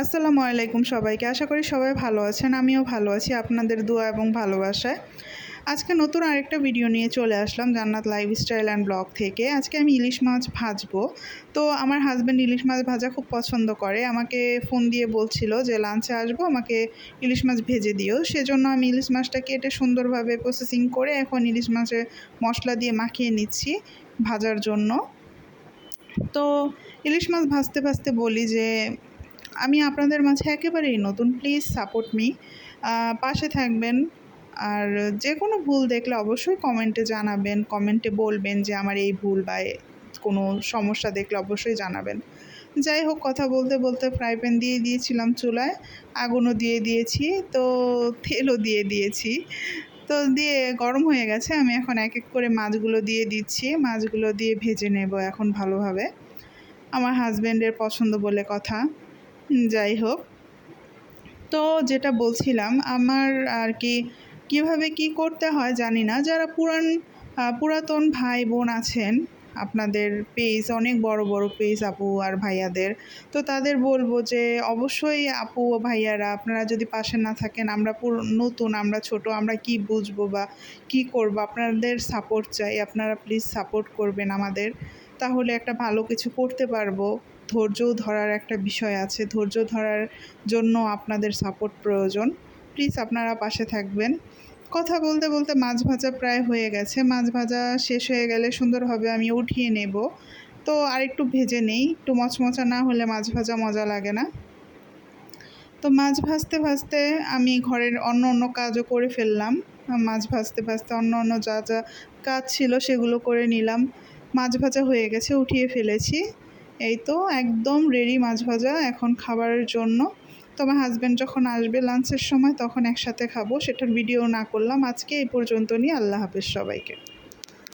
আসসালামু আলাইকুম সবাইকে। আশা করি সবাই ভালো আছেন, আমিও ভালো আছি আপনাদের দোয়া এবং ভালোবাসায়। আজকে নতুন আরেকটা ভিডিও নিয়ে চলে আসলাম জান্নাত লাইফস্টাইল অ্যান্ড ব্লগ থেকে। আজকে আমি ইলিশ মাছ ভাজবো। তো আমার হাজব্যান্ড ইলিশ মাছ ভাজা খুব পছন্দ করে। আমাকে ফোন দিয়ে বলছিল যে, লাঞ্চে আসব, আমাকে ইলিশ মাছ ভেজে দিও। সেজন্য আমি ইলিশ মাছটা কেটে সুন্দরভাবে প্রসেসিং করে এখন ইলিশ মাছে মশলা দিয়ে মাখিয়ে নিচ্ছি ভাজার জন্য। তো ইলিশ মাছ ভাজতে ভাজতে বলি যে আমি আপনাদের মাঝে একেবারেই নতুন। প্লিজ সাপোর্ট মি পাশে থাকবেন। আর যে কোনো ভুল দেখলে অবশ্যই কমেন্টে জানাবেন, কমেন্টে বলবেন যে আমার এই ভুল বা কোনো সমস্যা দেখলে অবশ্যই জানাবেন। যাই হোক, কথা বলতে বলতে ফ্রাই প্যান দিয়ে দিয়েছিলাম চুলায়, আগুনও দিয়ে দিয়েছি, তো তেলও দিয়ে দিয়েছি। তো দিয়ে গরম হয়ে গেছে, আমি এখন এক এক করে মাছগুলো দিয়ে দিচ্ছি। মাছগুলো দিয়ে ভেজে নেব এখন ভালোভাবে। আমার হাজব্যান্ডের পছন্দ বলে কথা। যাই হোক। তো যেটা বলছিলাম, আমার আর কি কীভাবে কি করতে হয় জানি না। যারা পুরান পুরাতন ভাই বোন আছেন আপনাদের পেজ, অনেক বড় বড় পেজ আপু আর ভাইয়াদের। তো তাদের বলব যে অবশ্যই আপু ও ভাইয়ারা, আপনারা যদি পাশে না থাকেন, আমরা পুরো, নতুন, আমরা ছোট, আমরা কি বুঝব বা কি করব? আপনাদের সাপোর্ট চাই, আপনারা প্লিজ সাপোর্ট করবেন আমাদের। তাহলে একটা ভালো কিছু করতে পারব। ধৈর্য ধরার একটা বিষয় আছে। ধৈর্য ধরার জন্য আপনাদের সাপোর্ট প্রয়োজন। প্লিজ আপনারা পাশে থাকবেন। কথা বলতে বলতে মাছ ভাজা প্রায় হয়ে গেছে। মাছ ভাজা শেষ হয়ে গেলে সুন্দরভাবে আমি উঠিয়ে নেব। তো আর একটু ভেজে নেই, একটু মচমচা না হলে মাছ ভাজা মজা লাগে না। তো মাছ ভাজতে ভাজতে আমি ঘরের অন্য অন্য কাজও করে ফেললাম। মাছ ভাজতে ভাজতে অন্য অন্য যা যা কাজ ছিল সেগুলো করে নিলাম। মাছ ভাজা হয়ে গেছে, উঠিয়ে ফেলেছি। এই তো, একদম রেডি মাছ ভাজা এখন খাবারের জন্য। তো আমার হাজব্যান্ড যখন আসবে লাঞ্চের সময়, তখন একসাথে খাব, সেটার ভিডিও না করলাম। আজকে এই পর্যন্ত নিয়ে আল্লাহ হাফেজ সবাইকে।